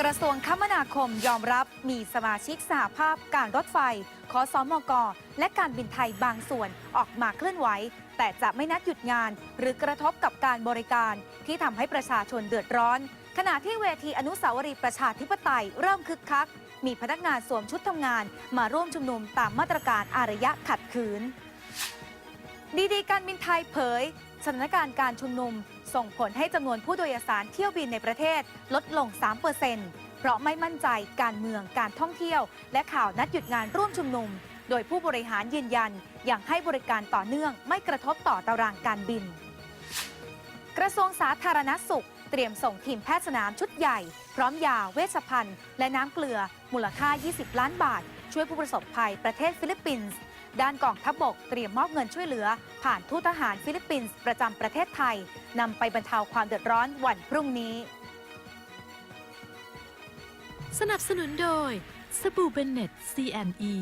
กระทรวงคมนาคมยอมรับมีสมาชิกสหภาพการรถไฟขอสอมก และการบินไทยบางส่วนออกมาเคลื่อนไหว แต่จะไม่นัดหยุดงาน หรือกระทบกับการบริการที่ทำให้ประชาชนเดือดร้อน ขณะที่เวทีอนุสาวรีย์ประชาธิปไตยเริ่มคึกคัก มีพนักงานสวมชุดทำงาน มาร่วมชุมนุมตามมาตรการอารยะขัดขืน ดีดีการบินไทยเผย สถานการณ์การชุมนุม ส่งผลให้จำนวนผู้โดยสารเที่ยวบินในประเทศลดลง 3%เพราะไม่มั่นใจการเมืองการท่องเที่ยว และข่าวนัดหยุดงานร่วมชุมนุม โดยผู้บริหารยืนยันอยังให้บริการต่อเนื่องไม่กระทบต่อตารางการบิน กระทรวงสาธารณสุข เตรียมส่งทีมแพทย์สนามชุดใหญ่ พร้อมยาเวชภัณฑ์ และน้ำเกลือ มูลค่า 20 ล้านบาท ช่วยผู้ประสบภัยประเทศฟิลิปปินส์ ด้านกองทัพบบกเตรียมมอบเงินช่วยเหลือ ผ่านทูตทหารฟิลิปปินส์ประจำประเทศไทยนำไปบรรเทาความเดือดร้อนวันพรุ่งนี้ สนับสนุนโดยสบู่เบนเน็ต C&E